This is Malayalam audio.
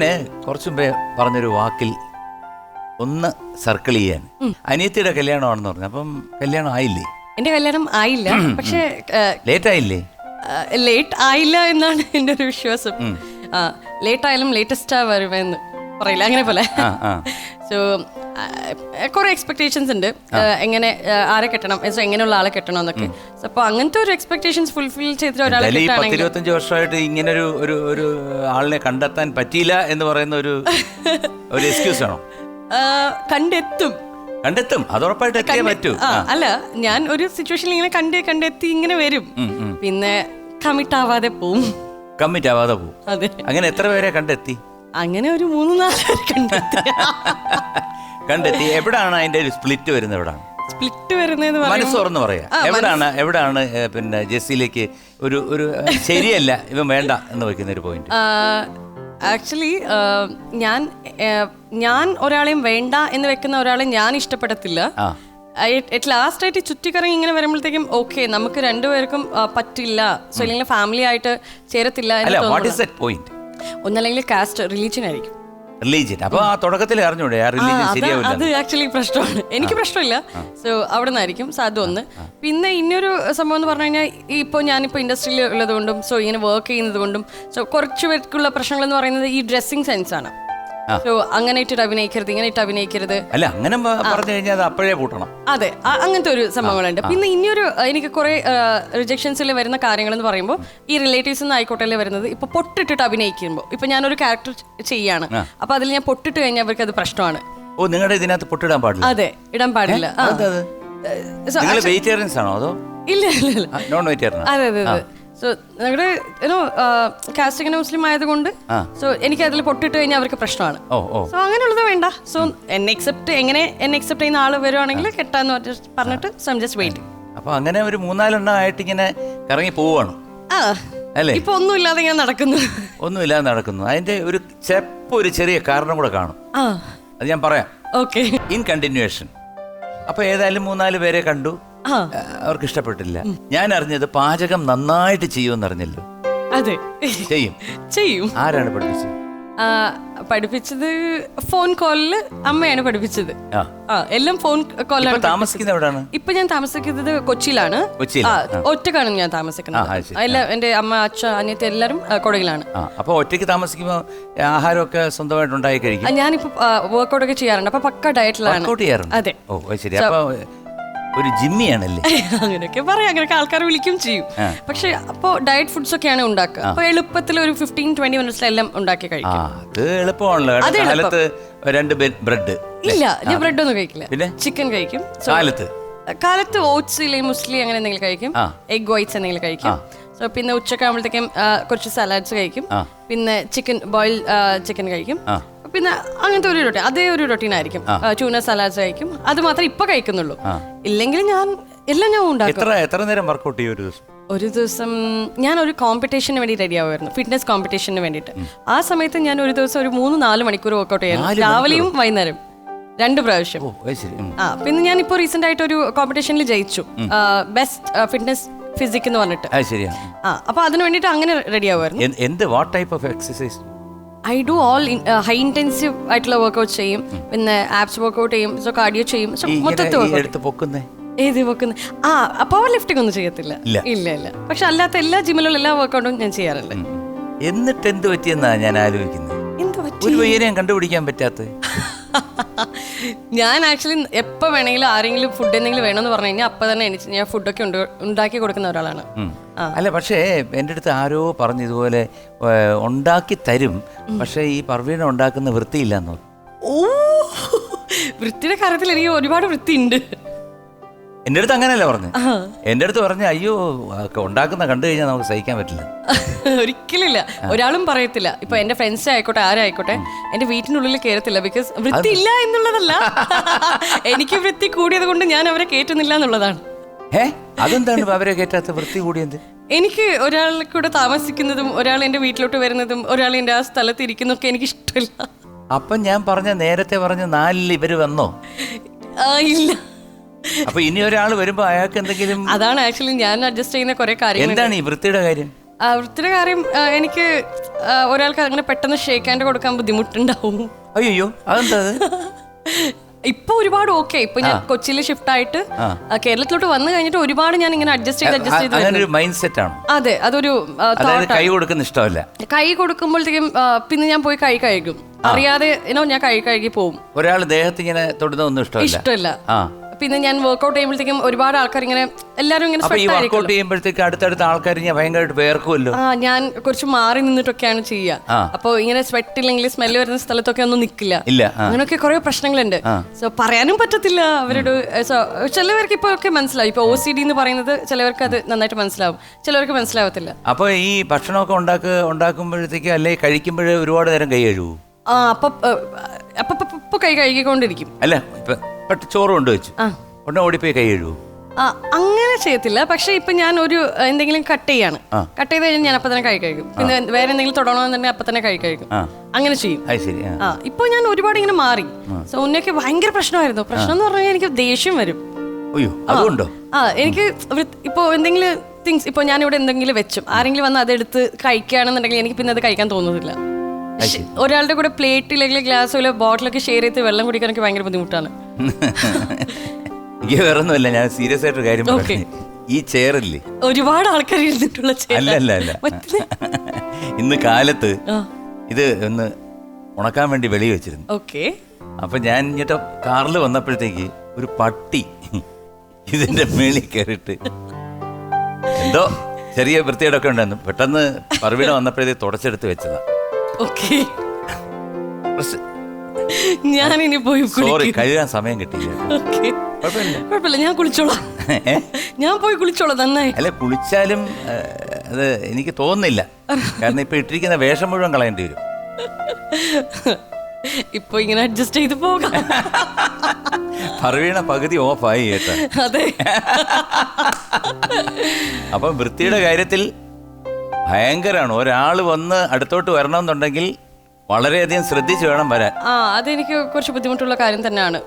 ഞാൻ കുറച്ചു മുമ്പേ പറഞ്ഞൊരു വാക്കിൽ ഒന്ന് സർക്കിൾ ചെയ്യാൻ. അനിയത്തിയുടെ കല്യാണമാണെന്ന് പറഞ്ഞു. അപ്പം കല്യാണം ആയില്ലേ? എന്റെ കല്യാണം ആയില്ല. പക്ഷേ ലേറ്റ് ആയില്ലേ? ലേറ്റ് ആയില്ല എന്നാണ് എന്റെ ഒരു വിശ്വാസം. ലേറ്റ് ആയാലും ലേറ്റസ്റ്റാ വരുമെന്ന് പറയില്ല. അങ്ങനെ പോലെ. സോ കുറെ എക്സ്പെക്ടേഷൻസ് ഉണ്ട്. എങ്ങനെ ആരെ കെട്ടണം എങ്ങനെയുള്ള ആളെ കെട്ടണം എന്നൊക്കെ. അപ്പോൾ അപ്പൊ അങ്ങനത്തെ ഒരു എക്സ്പെക്ടേഷൻസ് ഫുൾഫിൽ ചെയ്തിട്ട് ഒരാളെ ഇരുപത്തഞ്ച് വർഷമായിട്ട് ഇങ്ങനെ ഒരു ഒരു ഒരു ആളിനെ കണ്ടെത്താൻ പറ്റിയില്ല എന്ന് പറയുന്ന ഒരു ഒരു എക്സ്ക്യൂസ് ആണോ? കണ്ടെത്തും. കണ്ടെത്തും. എത്തിയേ പറ്റൂ. അല്ല ഞാൻ ഒരു സിറ്റുവേഷൻ ഇങ്ങനെ കണ്ട് കണ്ടെത്തി ഇങ്ങനെ വരും. പിന്നെ കമ്മിറ്റ് ആവാതെ പോവും. കമ്മിറ്റ് ആവാതെ അതെ. അങ്ങനെ എത്ര പേരെ കണ്ടെത്തി? അങ്ങനെ ഒരു മൂന്ന് നാല് കണ്ടെത്തി. കണ്ടെത്തി എവിടാണ് അതിന്റെ ഒരു സ്പ്ലിറ്റ് വരുന്നത് എവിടാണ്? സ്പ്ലിറ്റ് വരുന്നതെന്ന് മനസ്സ് പറയാ. തുറന്ന് പറയാം എവിടാണ് എവിടാണ് ഏ, പിന്നെ ജെസ്സിയിലേക്ക് ഒരു ഒരു ഏ, ശരിയല്ല ഇവൻ വേണ്ട എന്ന് വെക്കുന്ന ഒരു പോയിന്റ് ആക്ച്വലി ഞാൻ ഞാൻ ഒരാളെയും വേണ്ട എന്ന് വെക്കുന്ന ഒരാളെ ഞാൻ ഇഷ്ടപ്പെടത്തില്ല. ആ. ലാസ്റ്റ് ആയിട്ട് ചുറ്റിക്കറങ്ങി ഇങ്ങനെ വരുമ്പോഴത്തേക്കും ഓക്കെ നമുക്ക് രണ്ടുപേർക്കും പറ്റില്ല. സോ അല്ലെങ്കിൽ ഫാമിലി ആയിട്ട് ചേരത്തില്ല എന്ന് അല്ല വാട്ട് തോന്നുന്നു. ദറ്റ് പോയിന്റ് ഒന്നല്ലെങ്കിൽ കാസ്റ്റ് റിലീജിയൻ ആയിരിക്കും. റിലീജിയൻ അപ്പൊ ആ തുടക്കത്തിൽ അറിഞ്ഞൂടെ? ആ റിലീജിയൻ അത് ശരിയാവില്ല അത് ആക്ച്വലി പ്രശ്നമാണ്. എനിക്ക് പ്രശ്നമില്ല. സോ അവിടെ നിന്നായിരിക്കും സാധ്യത ഒന്ന്. പിന്നെ ഇനിയൊരു സംഭവം എന്ന് പറഞ്ഞു കഴിഞ്ഞാൽ ഇപ്പോൾ ഞാനിപ്പോൾ ഇൻഡസ്ട്രിയിൽ ഉള്ളത് കൊണ്ടും സോ ഇങ്ങനെ വർക്ക് ചെയ്യുന്നത് കൊണ്ടും സോ കുറച്ച് പേർക്കുള്ള പ്രശ്നങ്ങൾ എന്ന് പറയുന്നത് ഈ ഡ്രസ്സിങ് സെൻസ് ആണ്. സോ അങ്ങനെ ഇട്ടിട്ട് അഭിനയിക്കരുത് ഇങ്ങനെ ഇട്ട് അഭിനയിക്കരുത്. അല്ല അങ്ങനെ പറഞ്ഞു കഴിഞ്ഞാൽ അത് അപ്പോഴേ പൂട്ടണം അതെ അങ്ങനത്തെ ഒരു സംഭവങ്ങളുണ്ട്. പിന്നെ ഇനിയൊരു എനിക്ക് കുറെ റിജക്ഷൻസിൽ വരുന്ന കാര്യങ്ങൾ എന്ന് പറയുമ്പോൾ ഈ റിലേറ്റീവ്സ് നിന്ന് ആയിക്കോട്ടെ വരുന്നത് ഇപ്പൊ പൊട്ടിട്ടിട്ട് അഭിനയിക്കുമ്പോൾ ഇപ്പൊ ഞാനൊരു ക്യാരക്ടർ ചെയ്യാണ്. അപ്പൊ അതിൽ ഞാൻ പൊട്ടിട്ട് കഴിഞ്ഞാൽ അവർക്ക് അത് പ്രശ്നമാണ്. ഓ നിങ്ങളുടെ ഇതിനകത്ത് പൊട്ടിടാൻ പാടില്ല? അതെ ഇടാൻ പാടില്ല. വെജിറ്റേറിയൻസ് ആണോ അതോ? ഇല്ല ഇല്ല ഇല്ല. നോൺ വെജിറ്റേറിയൻ അതെ അതെ അതെ. സോ ഞങ്ങളുടെ യുനോ കാസ്റ്റ് ഇങ്ങനെ മുസ്ലിം ആയതുകൊണ്ട് സോ എനിക്ക് അതിൽ പൊട്ടിട്ട് കഴിഞ്ഞാൽ അവർക്ക് പ്രശ്നമാണ്. സോ അങ്ങനെയുള്ളത് വേണ്ട. സോ എന്നെ എക്സെപ്റ്റ് എങ്ങനെ എന്നെ എക്സെപ്റ്റ് ചെയ്യുന്ന ആൾ വരുവാണെങ്കിൽ കെട്ടാന്ന് പറഞ്ഞിട്ട് പറഞ്ഞിട്ട് സംജസ് ജസ്റ്റ് വെയിറ്റ് അപ്പൊ അങ്ങനെ ഒരു മൂന്നാലെണ്ണം ആയിട്ട് ഇങ്ങനെ കറങ്ങി പോവാണ്. അല്ലേ? ഇപ്പൊ ഒന്നും ഇല്ലാതെ ഇങ്ങനെ നടക്കുന്നു. ഒന്നുമില്ലാതെ നടക്കുന്നു. അതിന്റെ ഒരു ചെപ്പ് ഒരു ചെറിയ കാരണം കൂടെ കാണും. അത് ഞാൻ പറയാം. ഓക്കെ ഇൻ കണ്ടിന്യൂവേഷൻ അപ്പൊ ഏതായാലും മൂന്നാൽ പേരെ കണ്ടു. അവർക്ക് ഇഷ്ടപ്പെട്ടില്ല ഞാൻ അറിഞ്ഞത് പാചകം നന്നായിട്ട് ചെയ്യുമെന്ന് അറിഞ്ഞല്ലോ അതെ. ചെയ്യും. ചെയ്യും. ആരാണ് പഠിപ്പിച്ചത്? പഠിപ്പിച്ചത് ഫോൺ കോളിൽ അമ്മയാണ് പഠിപ്പിച്ചത്. എല്ലാം ഫോൺ കോളാണ് കോളിലാണ് താമസിക്കുന്നത് എവിടാണ്? ഇപ്പൊ ഞാൻ താമസിക്കുന്നത് കൊച്ചിയിലാണ്. ഒറ്റക്കാണ് ഞാൻ താമസിക്കുന്നത്. എല്ലാം എന്റെ അമ്മ അച്ഛ അനിയത്തി എല്ലാരും കൊടകിലാണ് അപ്പൊ ഒറ്റയ്ക്ക് താമസിക്കുമ്പോൾ ആഹാരമൊക്കെ സ്വന്തമായിട്ട് ഉണ്ടായി കഴിക്കും ഞാനിപ്പോ വർക്കൗട്ട് ഒക്കെ ചെയ്യാറുണ്ട്. അപ്പൊ പക്ക ഡയറ്റിലാണ് അതെ. ഓ ശരി. അപ്പൊ ഒരു ജിമ്മിയാണല്ലേ? അങ്ങനെയൊക്കെ പറയാം. അങ്ങനെയൊക്കെ ആൾക്കാർ വിളിക്കും ചെയ്യും. പക്ഷെ അപ്പോ ഡയറ്റ് ഫുഡ്സ് ഒക്കെയാണ് ഉണ്ടാക്കുക. അപ്പൊ എളുപ്പത്തിൽ ഒരു ഫിഫ്റ്റീൻ ട്വന്റി മിനിറ്റ്സിലെല്ലാം ഉണ്ടാക്കി കഴിക്കും. അത് എളുപ്പമാണല്ലോ. അത് കാരണം കാലത്ത് രണ്ട് ബ്രെഡ് ഇല്ല ഞാൻ ബ്രെഡ് ഒന്നും കഴിക്കില്ല. പിന്നെ? ചിക്കൻ കഴിക്കും. കാലത്ത്? കാലത്ത് ഓട്സ് ഇല്ലെങ്കിൽ മുസ്ലി അങ്ങനെ എന്തെങ്കിലും കഴിക്കും. എഗ് വൈറ്റ്സ് എന്തെങ്കിലും കഴിക്കും. സോ പിന്നെ ഉച്ചക്കാകുമ്പോഴത്തേക്കും കുറച്ച് സലാഡ്സ് കഴിക്കും. പിന്നെ ചിക്കൻ ബോയിൽ ചിക്കൻ കഴിക്കും. പിന്നെ അങ്ങനത്തെ ഒരു റൊട്ടീൻ അതേ ഒരു റൊട്ടീൻ ആയിരിക്കും. ചൂന സലാഡ്സ് കഴിക്കും. അത് മാത്രമേ ഇപ്പൊ കഴിക്കുന്നുള്ളൂ. ഇല്ലെങ്കിൽ ഞാൻ എല്ലാം ഞാൻ ഉണ്ടാക്കും. എത്ര നേരം വർക്കൗട്ട് ചെയ്യും ഒരു ദിവസം? ഒരു ദിവസം ഞാൻ ഒരു കോമ്പറ്റീഷന് വേണ്ടി റെഡി ആവുമായിരുന്നു. ഫിറ്റ്നസ് കോമ്പറ്റീഷന് വേണ്ടിയിട്ട്. ആ സമയത്ത് ഞാൻ ഒരു ദിവസം ഒരു മൂന്ന് നാല് മണിക്കൂർ വർക്കൗട്ട് ചെയ്യായിരുന്നു രാവിലെയും വൈകുന്നേരം. രണ്ട് പ്രാവശ്യം. ആ പിന്നെ ഞാൻ ഇപ്പോൾ റീസെന്റ് ആയിട്ട് ഒരു കോമ്പറ്റീഷനിൽ ജയിച്ചു. ബെസ്റ്റ് ഫിറ്റ്നസ് ഫിസിക് എന്ന് പറഞ്ഞിട്ട്. അത് ശരിയാ. ആ അപ്പൊ അതിന് വേണ്ടിട്ട് അങ്ങനെ റെഡി ആവുമായിരുന്നു. എന്ത്- എന്ത് what type of exercise I do all high intensive ആയിട്ടുള്ള വർക്കൗട്ട് ചെയ്യും. പിന്നെ ആപ്സ് വർക്കൗട്ട് ചെയ്യും സോ കാർഡിയോ ചെയ്യും സോ ഈ ഇങ്ങനെ മൊത്തത്തിൽ ഈ workout എടുത്ത് പൊക്കുന്നേ? ഏത് വെക്കുന്ന ആ പവർ ലിഫ്റ്റിംഗ് ഒന്നും ചെയ്യത്തില്ല. ഇല്ല. ഇല്ല ഇല്ല. പക്ഷെ അല്ലാത്ത എല്ലാ ജിമ്മിലുള്ള എല്ലാ വർക്കൗട്ടും ഞാൻ ചെയ്യാറുണ്ട്. എന്നിട്ട് എന്ത് പറ്റിയെന്നാ ഞാൻ ആലോചിക്കുന്നത് എന്ത് പറ്റി? ഒരു പയ്യനെയും കണ്ടുപിടിക്കാൻ പറ്റാത്ത ഞാൻ ആക്ച്വലി എപ്പോൾ വേണമെങ്കിലും ആരെങ്കിലും ഫുഡ് എന്തെങ്കിലും വേണമെന്ന് പറഞ്ഞു കഴിഞ്ഞാൽ അപ്പം തന്നെ എനിക്ക് ഞാൻ ഫുഡൊക്കെ ഉണ്ട് ഉണ്ടാക്കി കൊടുക്കുന്ന ഒരാളാണ്. അല്ല പക്ഷേ എന്റെ അടുത്ത് ആരോ പറഞ്ഞു ഇതുപോലെ ഉണ്ടാക്കി തരും പക്ഷേ ഈ പർവീണ ഉണ്ടാക്കുന്ന വൃത്തിയില്ലെന്നോ ഓ വൃത്തിയുടെ കാര്യത്തിൽ എനിക്ക് ഒരുപാട് വൃത്തി എന്റെ അടുത്ത് അങ്ങനെയല്ല പറഞ്ഞു? എന്റെ അടുത്ത് പറഞ്ഞു അയ്യോ ഉണ്ടാക്കുന്ന കണ്ടു കഴിഞ്ഞാൽ നമുക്ക് സഹിക്കാൻ പറ്റില്ല. ഒരിക്കലില്ല. ഒരാളും പറയത്തില്ല. ഇപ്പൊ എന്റെ ഫ്രണ്ട്സ് ആയിക്കോട്ടെ ആരായിക്കോട്ടെ എന്റെ വീട്ടിനുള്ളിൽ കയറത്തില്ല ബിക്കോസ് വൃത്തി ഇല്ല എന്നുള്ളതല്ല. എനിക്ക് വൃത്തി കൂടിയത് കൊണ്ട് ഞാൻ അവരെ കേറ്റുന്നില്ല എന്നുള്ളതാണ്. അതെന്താണ് അവരെ കേറ്റാത്ത വൃത്തി കൂടിയത്? എനിക്ക് ഒരാൾ കൂടെ താമസിക്കുന്നതും ഒരാൾ എന്റെ വീട്ടിലോട്ട് വരുന്നതും ഒരാൾ എന്റെ ആ സ്ഥലത്ത് ഇരിക്കുന്നതൊക്കെ എനിക്ക് ഇഷ്ടമില്ല. അപ്പൊ ഞാൻ പറഞ്ഞ നേരത്തെ പറഞ്ഞ നാലിൽ ഇവർ വന്നോ? ഇല്ല. അപ്പൊ ഇനി ഒരാൾ വരുമ്പോ അയാൾക്ക് എന്തെങ്കിലും അതാണ് ആക്ച്വലി ഞാൻ അഡ്ജസ്റ്റ് ചെയ്യുന്ന കുറെ കാര്യങ്ങൾ. എന്താണ് ഈ വൃത്തിയുടെ കാര്യം? ആ, വൃത്തിയുടെ കാര്യം ആ, എനിക്ക് ആ, ഒരാൾക്ക് അങ്ങനെ പെട്ടെന്ന് ഷേക്ക് ഹാൻഡ് കൊടുക്കാൻ ബുദ്ധിമുട്ടുണ്ടാവും. അയ്യോ അതെന്താ അത്? ഇപ്പൊ ഒരുപാട് ഓക്കെ ഇപ്പൊ ഞാൻ കൊച്ചിയിൽ ഷിഫ്റ്റ് ആയിട്ട് ആ, കേരളത്തിലോട്ട് വന്നു കഴിഞ്ഞിട്ട് ഒരുപാട് ഞാൻ ഇങ്ങനെ അഡ്ജസ്റ്റ് ചെയ്ത് അഡ്ജസ്റ്റ് ചെയ്ത് അങ്ങനെ ഒരു മൈൻഡ് സെറ്റ് ആണ്. അതെ അതൊരു ആ, അതായത് കൈ കൊടുക്കുന്ന ഇഷ്ടമല്ല. കൈ കൊടുക്കുമ്പോഴത്തേക്കും ആ, പിന്നെ ഞാൻ പോയി കൈ കഴുകും. അറിയാതെ ഇനോ ഞാൻ കൈ കഴുകി പോകും ഒരാൾ ദേഹത്ത് ഇങ്ങനെ തൊടുന്നതൊന്നും ഇഷ്ടമല്ല. ഇഷ്ടമല്ല. ആ. പിന്നെ ഞാൻ വർക്ക്ഔട്ട് ചെയ്യുമ്പോഴത്തേക്കും ഒരുപാട് ആൾക്കാർ ഇങ്ങനെ എല്ലാരും ഇങ്ങനെ അപ്പൊ ഈ sweat ആയിരിക്കുമല്ലോ. വർക്കൗട്ട് ചെയ്യുമ്പോഴത്തേക്ക് അടുത്തടുത്ത ആൾക്കാർ ഞാൻ ഭയങ്കരമായിട്ട് വേർക്കുമല്ലോ? ആ ഞാൻ കുറച്ച് മാറി നിന്നിട്ടൊക്കെയാണ് ചെയ്യുക. അപ്പൊ ഇങ്ങനെ സ്വെറ്റ് ഇല്ലെങ്കിൽ സ്മെല്ല് വരുന്ന സ്ഥലത്തൊക്കെ ഒന്നും നിക്കില്ല. ഇല്ല ആ. അങ്ങനെയൊക്കെ കുറെ പ്രശ്നങ്ങളുണ്ട്. സോ പറയാനും പറ്റത്തില്ല അവരുടെ. സോ ചിലവർക്ക് ഇപ്പൊ ഒക്കെ മനസ്സിലാവും. ഇപ്പൊ ഒ സി ഡി എന്ന് പറയുന്നത് ചിലവർക്ക് അത് നന്നായിട്ട് മനസ്സിലാവും. ചിലവർക്ക് മനസ്സിലാവത്തില്ല. അപ്പൊ ഈ ഭക്ഷണമൊക്കെ ഉണ്ടാക്കുക ഉണ്ടാക്കുമ്പോഴത്തേക്ക് അല്ലെ കഴിക്കുമ്പോഴേ ഒരുപാട് നേരം കൈ കഴുകൂ ആ അപ്പൊ അപ്പൊ അപ്പൊ- അപ്പൊ കൈ കഴുകിക്കൊണ്ടിരിക്കും. അല്ല ഇപ്പൊ ചോറ് കൊണ്ടുവച്ചു ഉടനെ ഓടിപ്പോയി കൈ ആ അങ്ങനെ ചെയ്യത്തില്ല. പക്ഷെ ഇപ്പൊ ഞാൻ ഒരു എന്തെങ്കിലും കട്ട് ചെയ്യാണ്. കട്ട് ചെയ്ത് കഴിഞ്ഞാൽ ഞാൻ അപ്പൊ തന്നെ കൈ കഴിക്കും പിന്നെ വേറെ എന്തെങ്കിലും തുടങ്ങണമെന്നുണ്ടെങ്കിൽ അപ്പൊ തന്നെ കൈ കഴിക്കും ആ. അങ്ങനെ ചെയ്യും. അത് ശരി ആ. ആ ഇപ്പൊ ഞാൻ ഒരുപാട് ഇങ്ങനെ മാറി. സോ ഉന്നൊക്കെ ഭയങ്കര പ്രശ്നമായിരുന്നു. പ്രശ്നം എന്ന് പറഞ്ഞാൽ എനിക്ക് ദേഷ്യം വരും. അയ്യോ അതുകൊണ്ടോ ആ എനിക്ക് വൃ- ഇപ്പൊ എന്തെങ്കിലും തിങ്സ് ഇപ്പൊ ഞാനിവിടെ ഇവിടെ എന്തെങ്കിലും വെച്ചും. ആരെങ്കിലും വന്ന് അതെടുത്ത് കഴിക്കുകയാണെന്നുണ്ടെങ്കിൽ എനിക്ക് പിന്നെ അത് കഴിക്കാൻ തോന്നുന്നില്ല. ഒരാളുടെ കൂടെ പ്ലേറ്റ് അല്ലെങ്കിൽ ഗ്ലാസ് ബോട്ടിലൊക്കെ ഷെയർ ചെയ്ത് വെള്ളം കുടിക്കാൻ എനിക്ക് ഭയങ്കര ബുദ്ധിമുട്ടാണ്. എനിക്ക് വേറൊന്നുമല്ല ഞാൻ സീരിയസ് ആയിട്ടൊരു കാര്യം. പറഞ്ഞു. ഈ ചെയറില്ലേ ഒരുപാട് ആൾക്കാർ ഇരുന്നിട്ടുള്ള. അല്ല അല്ല അല്ല. ഇന്ന് കാലത്ത് ഇത് ഒന്ന് ഉണക്കാൻ വേണ്ടി വെളി വെച്ചിരുന്നു. ഓക്കെ അപ്പൊ ഞാൻ ഇങ്ങോട്ട് കാറിൽ വന്നപ്പോഴത്തേക്ക് ഒരു പട്ടി ഇതിന്റെ മേളിൽ കയറിട്ട് എന്തോ ചെറിയ വൃത്തിയേടൊക്കെ ഉണ്ടായിരുന്നു. പെട്ടെന്ന് പറവിടെ വന്നപ്പോഴത്തേക്ക് തുടച്ചെടുത്ത് വെച്ചതാ. ഓക്കെ. ഞാൻ ഇനി പോയി സോറി കഴുകാൻ സമയം ഓക്കെ. കുഴപ്പമില്ല. കുഴപ്പമില്ല ഞാൻ കുളിച്ചോളാം. ഞാൻ പോയി കുളിച്ചോളാം നന്നായി. അല്ല കുളിച്ചാലും അത് എനിക്ക് തോന്നുന്നില്ല. കാരണം ഇപ്പൊ ഇട്ടിരിക്കുന്ന വേഷം മുഴുവൻ കളയേണ്ടി വരും. ഇപ്പൊ ഇങ്ങനെ അഡ്ജസ്റ്റ് ചെയ്ത് പോകാം. പറവീണ പകുതി ഓഫായി കേട്ടോ അതെ. അപ്പം വൃത്തിയുടെ കാര്യത്തിൽ ഭയങ്കരമാണ് ഒരാൾ വന്ന് അടുത്തോട്ട് വരണമെന്നുണ്ടെങ്കിൽ വളരെയധികം ശ്രദ്ധിച്ചു വേണം വരാൻ. ആ അതെനിക്ക് കുറച്ച് ബുദ്ധിമുട്ടുള്ള കാര്യം തന്നെയാണ്.